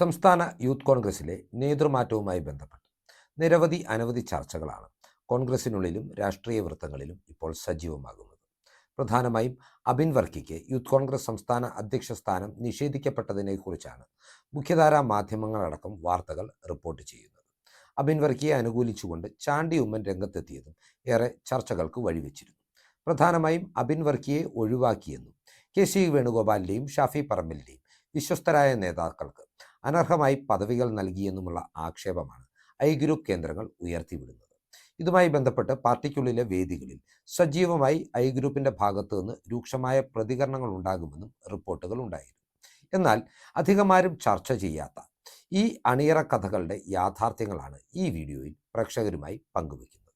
സംസ്ഥാന യൂത്ത് കോൺഗ്രസിലെ നേതൃമാറ്റവുമായി ബന്ധപ്പെട്ട്. നിരവധി അനവധി ചർച്ചകളാണ് കോൺഗ്രസിനുള്ളിലും രാഷ്ട്രീയ വൃത്തങ്ങളിലും ഇപ്പോൾ സജീവമാകുന്നത്. പ്രധാനമായും അബിൻ വർക്കിക്ക് യൂത്ത് കോൺഗ്രസ് സംസ്ഥാന അധ്യക്ഷ സ്ഥാനം നിഷേധിക്കപ്പെട്ടതിനെക്കുറിച്ചാണ് മുഖ്യധാരാ മാധ്യമങ്ങളടക്കം വാർത്തകൾ റിപ്പോർട്ട് ചെയ്യുന്നത്. അബിൻ വർക്കിയെ അനുകൂലിച്ചുകൊണ്ട് ചാണ്ടി ഉമ്മൻ രംഗത്തെത്തിയതും ഏറെ ചർച്ചകൾക്ക് വഴിവെച്ചിരുന്നു. പ്രധാനമായും അബിൻ വർക്കിയെ ഒഴിവാക്കിയെന്നും കെ സി വേണുഗോപാലിന്റെയും ഷാഫി പറമ്പലിന്റെയും വിശ്വസ്തരായ നേതാക്കൾക്ക് അനർഹമായി പദവികൾ നൽകിയെന്നുമുള്ള ആക്ഷേപമാണ് ഐ ഗ്രൂപ്പ് കേന്ദ്രങ്ങൾ ഉയർത്തിവിടുന്നത്. ഇതുമായി ബന്ധപ്പെട്ട് പാർട്ടിക്കുള്ളിലെ വേദികളിൽ സജീവമായി ഐ ഗ്രൂപ്പിന്റെ ഭാഗത്തു നിന്ന് രൂക്ഷമായ പ്രതികരണങ്ങൾ ഉണ്ടാകുമെന്നും റിപ്പോർട്ടുകൾ ഉണ്ടായിരുന്നു. എന്നാൽ അധികമാരും ചർച്ച ചെയ്യാത്ത ഈ അണിയറ കഥകളുടെ യാഥാർത്ഥ്യങ്ങളാണ് ഈ വീഡിയോയിൽ പ്രേക്ഷകരുമായി പങ്കുവയ്ക്കുന്നത്.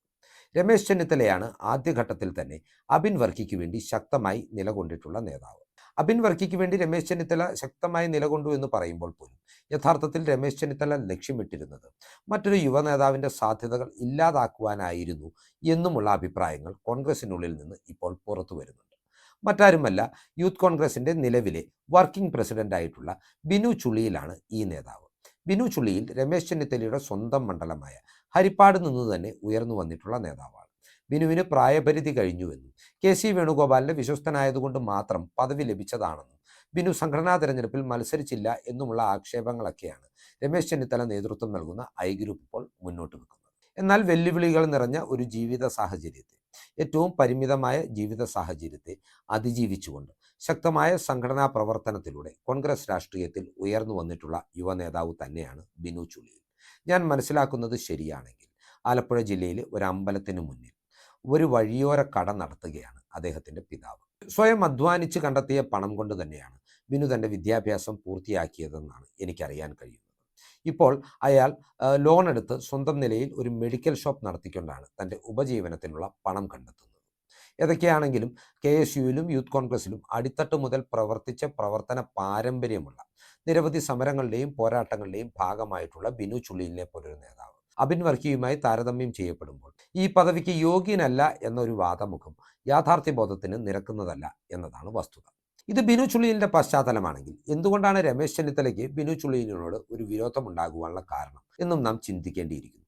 രമേശ് ചെന്നിത്തലയാണ് ആദ്യഘട്ടത്തിൽ തന്നെ അബിൻ വർക്കിക്ക് വേണ്ടി ശക്തമായി നിലകൊണ്ടിട്ടുള്ള നേതാവ്. അബിൻ വർക്കിക്ക് വേണ്ടി രമേശ് ചെന്നിത്തല ശക്തമായി നിലകൊണ്ടു എന്ന് പറയുമ്പോൾ പോലും യഥാർത്ഥത്തിൽ രമേശ് ചെന്നിത്തല ലക്ഷ്യമിട്ടിരുന്നത് മറ്റൊരു യുവ നേതാവിന്റെ സാധ്യതകൾ ഇല്ലാതാക്കുവാനായിരുന്നു എന്നുമുള്ള അഭിപ്രായങ്ങൾ കോൺഗ്രസിനുള്ളിൽ നിന്ന് ഇപ്പോൾ പുറത്തു വരുന്നുണ്ട്. മറ്റാരുമല്ല യൂത്ത് കോൺഗ്രസിന്റെ നിലവിലെ വർക്കിംഗ് പ്രസിഡന്റ് ആയിട്ടുള്ള ബിനു ചുള്ളിയിലാണ് ഈ നേതാവ്. ബിനു ചുള്ളിയിൽ രമേശ് ചെന്നിത്തലയുടെ സ്വന്തം മണ്ഡലമായ ഹരിപ്പാട് നിന്ന് തന്നെ ഉയർന്നു വന്നിട്ടുള്ള നേതാവാണ്. ബിനുവിന് പ്രായപരിധി കഴിഞ്ഞുവെന്നും. കെ സി വേണുഗോപാലിന്റെ വിശ്വസ്തനായതുകൊണ്ട് മാത്രം പദവി ലഭിച്ചതാണെന്നും ബിനു സംഘടനാ തെരഞ്ഞെടുപ്പിൽ മത്സരിച്ചില്ല എന്നുമുള്ള ആക്ഷേപങ്ങളൊക്കെയാണ് രമേശ് ചെന്നിത്തല നേതൃത്വം നൽകുന്ന ഐ ഗ്രൂപ്പ് ഇപ്പോൾ മുന്നോട്ട് വെക്കുന്നത്. എന്നാൽ വെല്ലുവിളികൾ നിറഞ്ഞ ഒരു ജീവിത സാഹചര്യത്തെ ഏറ്റവും പരിമിതമായ ജീവിത സാഹചര്യത്തെ അതിജീവിച്ചുകൊണ്ട് ശക്തമായ സംഘടനാ പ്രവർത്തനത്തിലൂടെ കോൺഗ്രസ് രാഷ്ട്രീയത്തിൽ ഉയർന്നു വന്നിട്ടുള്ള യുവ നേതാവ് തന്നെയാണ് ബിനു ചുള്ളിയിൽ ഞാൻ മനസ്സിലാക്കുന്നത് ശരിയാണെങ്കിൽ ആലപ്പുഴ ജില്ലയിലെ ഒരു അമ്പലത്തിന് മുന്നിൽ ഒരു വഴിയോര കട നടത്തുകയാണ് അദ്ദേഹത്തിന്റെ പിതാവ്. സ്വയം അധ്വാനിച്ച് കണ്ടെത്തിയ പണം കൊണ്ട് തന്നെയാണ് ബിനു തന്റെ വിദ്യാഭ്യാസം പൂർത്തിയാക്കിയതെന്നാണ് എനിക്കറിയാൻ കഴിയുന്നത്. ഇപ്പോൾ അയാൾ ലോൺ എടുത്ത് സ്വന്തം നിലയിൽ ഒരു മെഡിക്കൽ ഷോപ്പ് നടത്തിക്കൊണ്ടാണ് തന്റെ ഉപജീവനത്തിനുള്ള പണം കണ്ടെത്തുന്നത്. ഏതൊക്കെയാണെങ്കിലും കെ എസ് യുവിലും യൂത്ത് കോൺഗ്രസിലും അടിത്തട്ട് മുതൽ പ്രവർത്തിച്ച പ്രവർത്തന പാരമ്പര്യമുള്ള നിരവധി സമരങ്ങളുടെയും പോരാട്ടങ്ങളുടെയും ഭാഗമായിട്ടുള്ള ബിനു ചുള്ളിലിനെ പോലൊരു നേതാവ്. അബിൻ വർക്കിയുമായി താരതമ്യം ചെയ്യപ്പെടുമ്പോൾ ഈ പദവിക്ക് യോഗ്യനല്ല എന്നൊരു വാദമുഖം യാഥാർത്ഥ്യബോധത്തിന് നിരക്കുന്നതല്ല എന്നതാണ് വസ്തുത. ഇത് ബിനു ചുള്ളിയിലിന്റെ പശ്ചാത്തലമാണെങ്കിൽ എന്തുകൊണ്ടാണ് രമേശ് ചെന്നിത്തലയ്ക്ക് ബിനു ചുള്ളിയിലിനോട് ഒരു വിരോധമുണ്ടാകുവാനുള്ള കാരണം എന്നും നാം ചിന്തിക്കേണ്ടിയിരിക്കുന്നു.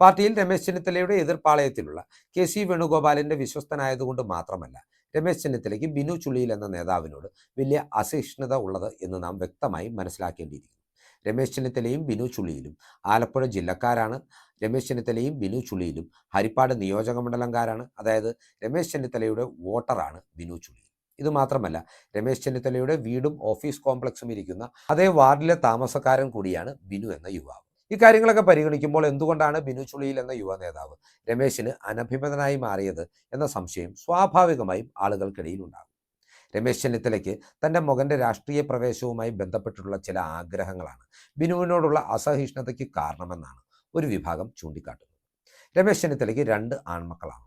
പാർട്ടിയിൽ രമേശ് ചെന്നിത്തലയുടെ എതിർപ്പാളയത്തിലുള്ള കെ സി വേണുഗോപാലിന്റെ വിശ്വസ്തനായതുകൊണ്ട് മാത്രമല്ല രമേശ് ചെന്നിത്തലയ്ക്ക് ബിനു ചുള്ളിയിൽ എന്ന നേതാവിനോട് വലിയ അസഹിഷ്ണുത ഉള്ളത് എന്ന് നാം വ്യക്തമായി മനസ്സിലാക്കേണ്ടിയിരിക്കുന്നു. രമേശ് ചെന്നിത്തലയും ബിനു ചുള്ളിയിലും ആലപ്പുഴ ജില്ലക്കാരാണ് രമേശ് ചെന്നിത്തലയും ബിനു ചുള്ളിയിലും ഹരിപ്പാട് നിയോജക മണ്ഡലംകാരാണ്. അതായത് രമേശ് ചെന്നിത്തലയുടെ വോട്ടറാണ് ബിനു ചുള്ളിയിൽ ഇത് മാത്രമല്ല രമേശ് ചെന്നിത്തലയുടെ വീടും ഓഫീസ് കോംപ്ലക്സും ഇരിക്കുന്ന അതേ വാർഡിലെ താമസക്കാരൻ കൂടിയാണ് ബിനു എന്ന യുവാവ്. ഇക്കാര്യങ്ങളൊക്കെ പരിഗണിക്കുമ്പോൾ എന്തുകൊണ്ടാണ് ബിനു ചുളിയിൽ എന്ന യുവ നേതാവ് രമേശിന് അനഭിമതനായി മാറിയത് എന്ന സംശയം സ്വാഭാവികമായും ആളുകൾക്കിടയിൽ ഉണ്ടാകും രമേശ് ചെന്നിത്തലയ്ക്ക് തന്റെ മകന്റെ രാഷ്ട്രീയ പ്രവേശവുമായി ബന്ധപ്പെട്ടിട്ടുള്ള ചില ആഗ്രഹങ്ങളാണ്. ബിനുവിനോടുള്ള അസഹിഷ്ണുതയ്ക്ക് കാരണമെന്നാണ് ഒരു വിഭാഗം ചൂണ്ടിക്കാട്ടുന്നത്. രമേശ് ചെന്നിത്തലയ്ക്ക് രണ്ട് ആൺമക്കളാണുള്ളത്.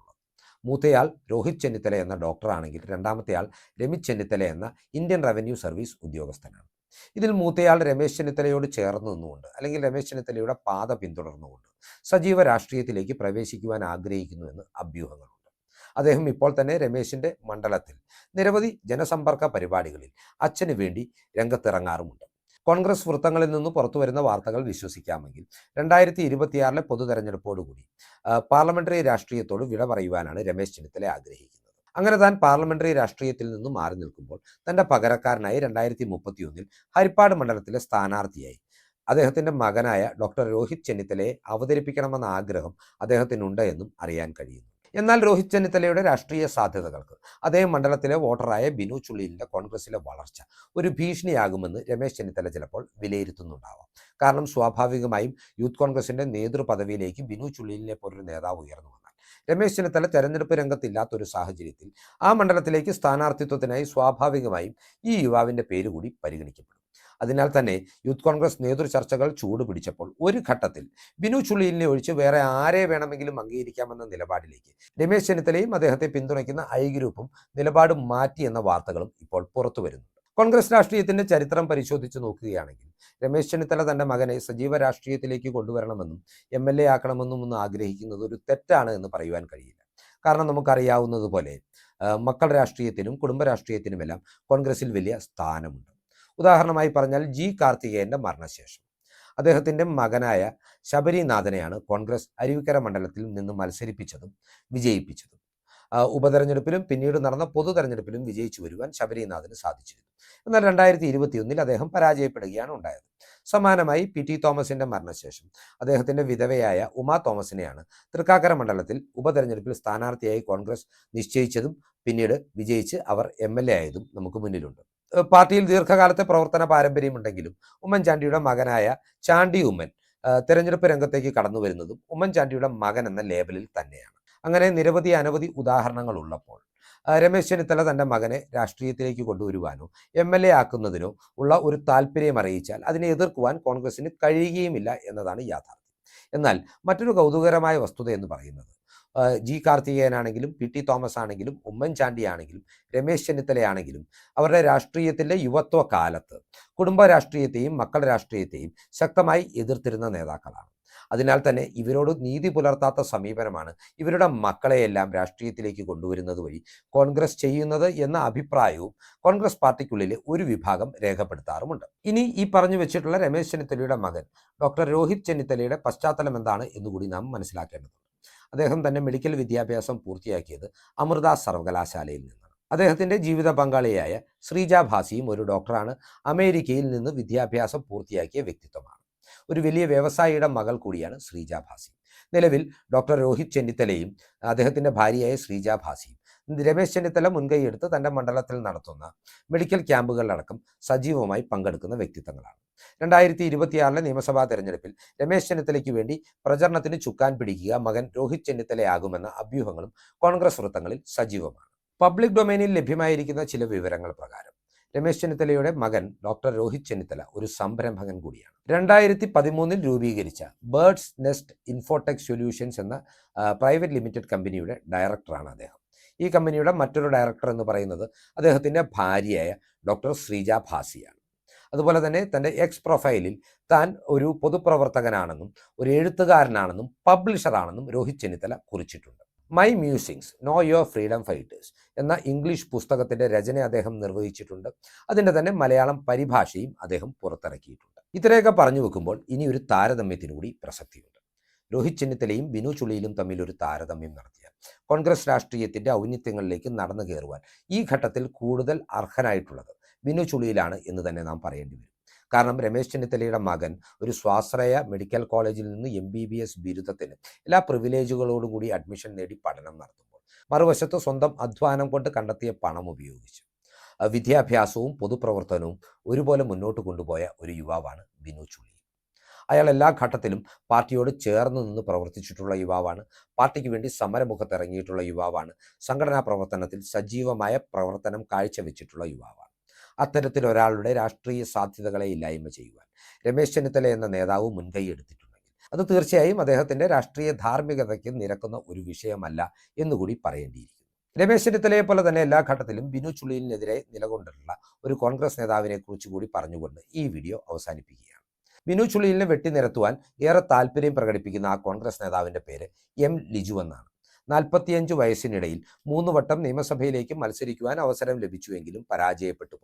മൂത്തയാൾ രോഹിത് ചെന്നിത്തല എന്ന ഡോക്ടറാണെങ്കിൽ രണ്ടാമത്തെയാൾ രമിത് ചെന്നിത്തല എന്ന ഇന്ത്യൻ റവന്യൂ സർവീസ് ഉദ്യോഗസ്ഥനാണ്. ഇതിൽ മൂത്തയാൾ രമേശ് ചെന്നിത്തലയോട് ചേർന്ന് നിന്നുകൊണ്ട് അല്ലെങ്കിൽ രമേശ് ചെന്നിത്തലയുടെ പാത പിന്തുടർന്നുകൊണ്ട് സജീവ രാഷ്ട്രീയത്തിലേക്ക് പ്രവേശിക്കുവാൻ ആഗ്രഹിക്കുന്നുവെന്ന് അഭ്യൂഹങ്ങളുണ്ട്. അദ്ദേഹം ഇപ്പോൾ തന്നെ രമേശിന്റെ മണ്ഡലത്തിൽ. നിരവധി ജനസമ്പർക്ക പരിപാടികളിൽ അച്ഛന് വേണ്ടി രംഗത്തിറങ്ങാറുമുണ്ട്. കോൺഗ്രസ് വൃത്തങ്ങളിൽ നിന്ന് പുറത്തു വരുന്ന വാർത്തകൾ വിശ്വസിക്കാമെങ്കിൽ രണ്ടായിരത്തി ഇരുപത്തിയാറിലെ പൊതു തെരഞ്ഞെടുപ്പോടുകൂടി പാർലമെന്ററി രാഷ്ട്രീയത്തോട് വിട പറയുവാനാണ് രമേശ് ചെന്നിത്തല ആഗ്രഹിക്കുന്നത്. അങ്ങനെ താൻ പാർലമെന്ററി രാഷ്ട്രീയത്തിൽ നിന്ന് മാറി നിൽക്കുമ്പോൾ തന്റെ പകരക്കാരനായി രണ്ടായിരത്തി മുപ്പത്തിയൊന്നിൽ ഹരിപ്പാട് മണ്ഡലത്തിലെ സ്ഥാനാർത്ഥിയായി. അദ്ദേഹത്തിന്റെ മകനായ ഡോക്ടർ രോഹിത് ചെന്നിത്തലയെ അവതരിപ്പിക്കണമെന്ന ആഗ്രഹം അദ്ദേഹത്തിനുണ്ട് എന്നും അറിയാൻ കഴിയുന്നു. എന്നാൽ രോഹിത് ചെന്നിത്തലയുടെ രാഷ്ട്രീയ സാധ്യതകൾക്ക് അതേ മണ്ഡലത്തിലെ വോട്ടറായ ബിനു ചുള്ളിലിന്റെ കോൺഗ്രസിലെ വളർച്ച ഒരു ഭീഷണിയാകുമെന്ന് രമേശ് ചെന്നിത്തല ചിലപ്പോൾ വിലയിരുത്തുന്നുണ്ടാവാം. കാരണം സ്വാഭാവികമായും യൂത്ത് കോൺഗ്രസിന്റെ നേതൃപദവിയിലേക്ക് ബിനു ചുള്ളിലിനെ പോലൊരു നേതാവ് ഉയർന്നു വന്നാൽ. രമേശ് ചെന്നിത്തല തെരഞ്ഞെടുപ്പ് രംഗത്തില്ലാത്തൊരു സാഹചര്യത്തിൽ ആ മണ്ഡലത്തിലേക്ക് സ്ഥാനാർത്ഥിത്വത്തിനായി സ്വാഭാവികമായും ഈ യുവാവിന്റെ പേര് കൂടി പരിഗണിക്കപ്പെടും. അതിനാൽ തന്നെ യൂത്ത് കോൺഗ്രസ് നേതൃ ചർച്ചകൾ ചൂട് പിടിച്ചപ്പോൾ ഒരു ഘട്ടത്തിൽ ബിനു ചുള്ളിയിലിനെ ഒഴിച്ച് വേറെ ആരെ വേണമെങ്കിലും അംഗീകരിക്കാമെന്ന നിലപാടിലേക്ക്. രമേശ് ചെന്നിത്തലയും അദ്ദേഹത്തെ പിന്തുണയ്ക്കുന്ന ഐ ഗ്രൂപ്പും നിലപാട് മാറ്റി എന്ന വാർത്തകളും ഇപ്പോൾ പുറത്തു വരുന്നുണ്ട് കോൺഗ്രസ് രാഷ്ട്രീയത്തിന്റെ ചരിത്രം പരിശോധിച്ച് നോക്കുകയാണെങ്കിൽ രമേശ് ചെന്നിത്തല തന്റെ മകനെ സജീവ രാഷ്ട്രീയത്തിലേക്ക് കൊണ്ടുവരണമെന്നും എം എൽ എ ആക്കണമെന്നും ഒന്ന് ആഗ്രഹിക്കുന്നത് ഒരു തെറ്റാണ് എന്ന് പറയുവാൻ കഴിയില്ല. കാരണം നമുക്കറിയാവുന്നതുപോലെ മക്കൾ രാഷ്ട്രീയത്തിനും കുടുംബ രാഷ്ട്രീയത്തിനുമെല്ലാം കോൺഗ്രസിൽ വലിയ സ്ഥാനമുണ്ട്. ഉദാഹരണമായി പറഞ്ഞാൽ ജി കാർത്തികേയന്റെ മരണശേഷം. അദ്ദേഹത്തിന്റെ മകനായ ശബരിനാഥനെയാണ് കോൺഗ്രസ് അരുവിക്കര മണ്ഡലത്തിൽ നിന്ന് മത്സരിപ്പിച്ചതും വിജയിപ്പിച്ചതും. ഉപതെരഞ്ഞെടുപ്പിലും പിന്നീട് നടന്ന പൊതു തെരഞ്ഞെടുപ്പിലും വിജയിച്ചു വരുവാൻ ശബരിനാഥന് സാധിച്ചിരുന്നു. എന്നാൽ രണ്ടായിരത്തി ഇരുപത്തിയൊന്നിൽ അദ്ദേഹം പരാജയപ്പെടുകയാണ് ഉണ്ടായത്. സമാനമായി പി ടി തോമസിന്റെ മരണശേഷം അദ്ദേഹത്തിന്റെ വിധവയായ ഉമാ തോമസിനെയാണ് തൃക്കാക്കര മണ്ഡലത്തിൽ ഉപതെരഞ്ഞെടുപ്പിൽ സ്ഥാനാർത്ഥിയായി കോൺഗ്രസ് നിശ്ചയിച്ചതും പിന്നീട് വിജയിച്ച് അവർ എം എൽ എ ആയതും നമുക്ക് മുന്നിലുണ്ട്. പാർട്ടിയിൽ ദീർഘകാലത്തെ പ്രവർത്തന പാരമ്പര്യമുണ്ടെങ്കിലും ഉമ്മൻചാണ്ടിയുടെ മകനായ ചാണ്ടി ഉമ്മൻ തെരഞ്ഞെടുപ്പ് രംഗത്തേക്ക് കടന്നു വരുന്നതും ഉമ്മൻചാണ്ടിയുടെ മകൻ എന്ന ലേബലിൽ തന്നെയാണ്. അങ്ങനെ നിരവധി അനവധി ഉദാഹരണങ്ങൾ ഉള്ളപ്പോൾ രമേശ് ചെന്നിത്തല തന്റെ മകനെ രാഷ്ട്രീയത്തിലേക്ക് കൊണ്ടുവരുവാനോ എം എൽ എ ആക്കുന്നതിനോ ഉള്ള ഒരു താല്പര്യം അറിയിച്ചാൽ അതിനെ എതിർക്കുവാൻ കോൺഗ്രസിന് കഴിയുകയുമില്ല എന്നതാണ് യാഥാർത്ഥ്യം. എന്നാൽ മറ്റൊരു കൗതുകരമായ വസ്തുത എന്ന് പറയുന്നത് ജി കാർത്തികേയനാണെങ്കിലും പി ടി തോമസ് ആണെങ്കിലും ഉമ്മൻചാണ്ടി ആണെങ്കിലും രമേശ് ചെന്നിത്തലയാണെങ്കിലും അവരുടെ രാഷ്ട്രീയത്തിന്റെ യുവത്വ കാലത്ത് കുടുംബ രാഷ്ട്രീയത്തെയും മക്കൾ രാഷ്ട്രീയത്തെയും ശക്തമായി എതിർത്തിരുന്ന നേതാക്കളാണ്. അതിനാൽ തന്നെ ഇവരോട് നീതി പുലർത്താത്ത സമീപനമാണ് ഇവരുടെ മക്കളെയെല്ലാം രാഷ്ട്രീയത്തിലേക്ക് കൊണ്ടുവരുന്നത് വഴി കോൺഗ്രസ് ചെയ്യുന്നത് എന്ന അഭിപ്രായവും കോൺഗ്രസ് പാർട്ടിക്കുള്ളിലെ ഒരു വിഭാഗം രേഖപ്പെടുത്താറുമുണ്ട്. ഇനി ഈ പറഞ്ഞു വെച്ചിട്ടുള്ള രമേശ് ചെന്നിത്തലയുടെ മകൻ ഡോക്ടർ രോഹിത് ചെന്നിത്തലയുടെ പശ്ചാത്തലം എന്താണ് എന്നുകൂടി നാം മനസ്സിലാക്കേണ്ടതുണ്ട്. അദ്ദേഹം തന്നെ മെഡിക്കൽ വിദ്യാഭ്യാസം പൂർത്തിയാക്കിയത് അമൃത സർവകലാശാലയിൽ നിന്നാണ്. അദ്ദേഹത്തിന്റെ ജീവിത പങ്കാളിയായ ശ്രീജ ഭാസിയും ഒരു ഡോക്ടറാണ് അമേരിക്കയിൽ നിന്ന് വിദ്യാഭ്യാസം പൂർത്തിയാക്കിയ വ്യക്തിത്വമാണ്. ഒരു വലിയ വ്യവസായിയുടെ മകൾ കൂടിയാണ് ശ്രീജ ഭാസി. നിലവിൽ ഡോക്ടർ രോഹിത് ചെന്നിത്തലയും അദ്ദേഹത്തിന്റെ ഭാര്യയായ ശ്രീജ ഭാസിയും രമേശ് ചെന്നിത്തല മുൻകൈയെടുത്ത് തന്റെ മണ്ഡലത്തിൽ നടത്തുന്ന മെഡിക്കൽ ക്യാമ്പുകളിലടക്കം സജീവമായി പങ്കെടുക്കുന്ന വ്യക്തിത്വങ്ങളാണ്. രണ്ടായിരത്തി ഇരുപത്തിയാറിലെ നിയമസഭാ തെരഞ്ഞെടുപ്പിൽ രമേശ് ചെന്നിത്തലയ്ക്ക് വേണ്ടി പ്രചരണത്തിന് ചുക്കാൻ പിടിക്കുക മകൻ രോഹിത് ചെന്നിത്തലയാകുമെന്ന അഭ്യൂഹങ്ങളും കോൺഗ്രസ് വൃത്തങ്ങളിൽ സജീവമാണ്. പബ്ലിക് ഡൊമൈനിൽ ലഭ്യമായിരിക്കുന്ന ചില വിവരങ്ങൾ പ്രകാരം രമേശ് ചെന്നിത്തലയുടെ മകൻ ഡോക്ടർ രോഹിത് ചെന്നിത്തല ഒരു സംരംഭകൻ കൂടിയാണ്. രണ്ടായിരത്തി പതിമൂന്നിൽ രൂപീകരിച്ച ബേർഡ്സ് നെസ്റ്റ് ഇൻഫോടെക് സൊല്യൂഷൻസ് എന്ന പ്രൈവറ്റ് ലിമിറ്റഡ് കമ്പനിയുടെ ഡയറക്ടറാണ് അദ്ദേഹം. ഈ കമ്പനിയുടെ മറ്റൊരു ഡയറക്ടർ എന്ന് പറയുന്നത് അദ്ദേഹത്തിന്റെ ഭാര്യയായ ഡോക്ടർ ശ്രീജ ഭാസിയാണ്. അതുപോലെ തന്നെ തന്റെ എക്സ് പ്രൊഫൈലിൽ താൻ ഒരു പൊതുപ്രവർത്തകനാണെന്നും ഒരു എഴുത്തുകാരനാണെന്നും പബ്ലിഷറാണെന്നും Rohit Chennithala കുറിച്ചിട്ടുണ്ട്. My musings know your freedom fighters എന്ന ഇംഗ്ലീഷ് പുസ്തകത്തിന്റെ രചന അദ്ദേഹം നിർവഹിച്ചിട്ടുണ്ട്. അതിന്റെ തന്നെ മലയാളം പരിഭാഷയും അദ്ദേഹം പുറത്തിറക്കിയിട്ടുണ്ട്. ഇത്രയൊക്കെ പറഞ്ഞു വെക്കുമ്പോൾ ഇനി ഒരു താരതമ്യത്തിനുകൂടി പ്രസക്തിയുണ്ട്. രോഹിത് ചെന്നിത്തലയും ബിനു ചുളിയിലും തമ്മിൽ ഒരു താരതമ്യം നടത്തിയ കോൺഗ്രസ് രാഷ്ട്രീയത്തിന്റെ ഔന്നിത്യങ്ങളിലേക്ക് നടന്നു കയറുവാൻ ഈ ഘട്ടത്തിൽ കൂടുതൽ അർഹനായിട്ടുള്ളത് ബിനു ചുളിയിലാണ് എന്ന് തന്നെ നാം പറയേണ്ടി വരും. കാരണം രമേശ് ചെന്നിത്തലയുടെ മകൻ ഒരു സ്വാശ്രയ മെഡിക്കൽ കോളേജിൽ നിന്ന് എം ബി ബി എസ് ബിരുദത്തിന് എല്ലാ പ്രിവിലേജുകളോടും കൂടി അഡ്മിഷൻ നേടി പഠനം നടത്തുമ്പോൾ മറുവശത്ത് സ്വന്തം അധ്വാനം കൊണ്ട് കണ്ടെത്തിയ പണം ഉപയോഗിച്ചു. വിദ്യാഭ്യാസവും പൊതുപ്രവർത്തനവും ഒരുപോലെ മുന്നോട്ട് കൊണ്ടുപോയ ഒരു യുവാവാണ് ബിനു ചുള്ളി അയാൾ എല്ലാ ഘട്ടത്തിലും പാർട്ടിയോട് ചേർന്ന് നിന്ന് പ്രവർത്തിച്ചിട്ടുള്ള യുവാവാണ്. പാർട്ടിക്ക് വേണ്ടി സമരമുഖത്തിറങ്ങിയിട്ടുള്ള യുവാവാണ്. സംഘടനാ പ്രവർത്തനത്തിൽ സജീവമായ പ്രവർത്തനം കാഴ്ചവെച്ചിട്ടുള്ള യുവാവാണ്. അത്തരത്തിൽ ഒരാളുടെ രാഷ്ട്രീയ സാധ്യതകളെ ഇല്ലായ്മ ചെയ്യുവാൻ. രമേശ് ചെന്നിത്തല എന്ന നേതാവ് മുൻകൈ എടുത്തിട്ടുണ്ട് അത് തീർച്ചയായും അദ്ദേഹത്തിന്റെ രാഷ്ട്രീയ ധാർമ്മികതയ്ക്ക് നിരക്കുന്ന ഒരു വിഷയമല്ല എന്നുകൂടി പറയേണ്ടിയിരിക്കുന്നു. രമേശ് ചെന്നിത്തലയെ പോലെ തന്നെ എല്ലാ ഘട്ടത്തിലും ബിനു ചുളിലിനെതിരെ നിലകൊണ്ടിട്ടുള്ള ഒരു കോൺഗ്രസ് നേതാവിനെ കുറിച്ച് കൂടി പറഞ്ഞുകൊണ്ട് ഈ വീഡിയോ അവസാനിപ്പിക്കുകയാണ്. ബിനു ചുളിലിനെ വെട്ടിനിരത്തുവാൻ ഏറെ താല്പര്യം പ്രകടിപ്പിക്കുന്ന ആ കോൺഗ്രസ് നേതാവിന്റെ പേര് എം ലിജു എന്നാണ്. നാൽപ്പത്തിയഞ്ച് വയസ്സിനിടയിൽ മൂന്ന് വട്ടം നിയമസഭയിലേക്ക് മത്സരിക്കുവാൻ അവസരം ലഭിച്ചുവെങ്കിലും പരാജയപ്പെട്ടു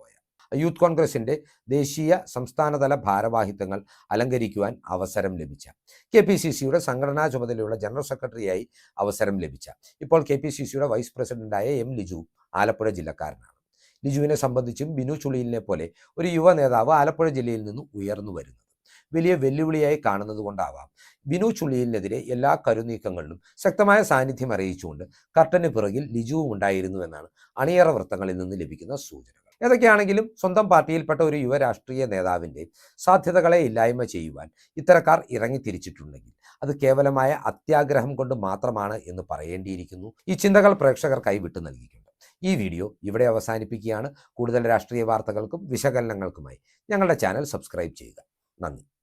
യൂത്ത് കോൺഗ്രസിന്റെ ദേശീയ സംസ്ഥാനതല ഭാരവാഹിത്വങ്ങൾ അലങ്കരിക്കുവാൻ അവസരം ലഭിച്ച. കെ പി സി സിയുടെ സംഘടനാ ചുമതലയുള്ള ജനറൽ സെക്രട്ടറിയായി അവസരം ലഭിച്ച. ഇപ്പോൾ കെ പി സി സിയുടെ വൈസ് പ്രസിഡന്റായ എം ലിജു ആലപ്പുഴ ജില്ലക്കാരനാണ്. ലിജുവിനെ സംബന്ധിച്ചും ബിനു ചുളിയിലിനെ പോലെ ഒരു യുവ നേതാവ് ആലപ്പുഴ ജില്ലയിൽ നിന്ന് ഉയർന്നു വരുന്നു വലിയ വെല്ലുവിളിയായി കാണുന്നത് കൊണ്ടാവാം. ബിനു ചുള്ളിയിലിനെതിരെ എല്ലാ കരുനീക്കങ്ങളിലും ശക്തമായ സാന്നിധ്യം അറിയിച്ചുകൊണ്ട് കർട്ടന് പിറകിൽ ലിജുവും ഉണ്ടായിരുന്നു എന്നാണ് അണിയറ വൃത്തങ്ങളിൽ നിന്ന് ലഭിക്കുന്ന സൂചനകൾ. ഏതൊക്കെയാണെങ്കിലും സ്വന്തം പാർട്ടിയിൽപ്പെട്ട ഒരു യുവ രാഷ്ട്രീയ നേതാവിന്റെ സാധ്യതകളെ ഇല്ലായ്മ ചെയ്യുവാൻ ഇത്തരക്കാർ ഇറങ്ങിത്തിരിച്ചിട്ടുണ്ടെങ്കിൽ അത് കേവലമായ അത്യാഗ്രഹം കൊണ്ട് മാത്രമാണ് എന്ന് പറയേണ്ടിയിരിക്കുന്നു. ഈ ചിന്തകൾ പ്രേക്ഷകർ വിട്ടു നൽകിയിട്ടുണ്ട്. ഈ വീഡിയോ ഇവിടെ അവസാനിപ്പിക്കുകയാണ്. കൂടുതൽ രാഷ്ട്രീയ വാർത്തകൾക്കും വിശകലനങ്ങൾക്കുമായി ഞങ്ങളുടെ ചാനൽ സബ്സ്ക്രൈബ് ചെയ്യുക. നന്ദി.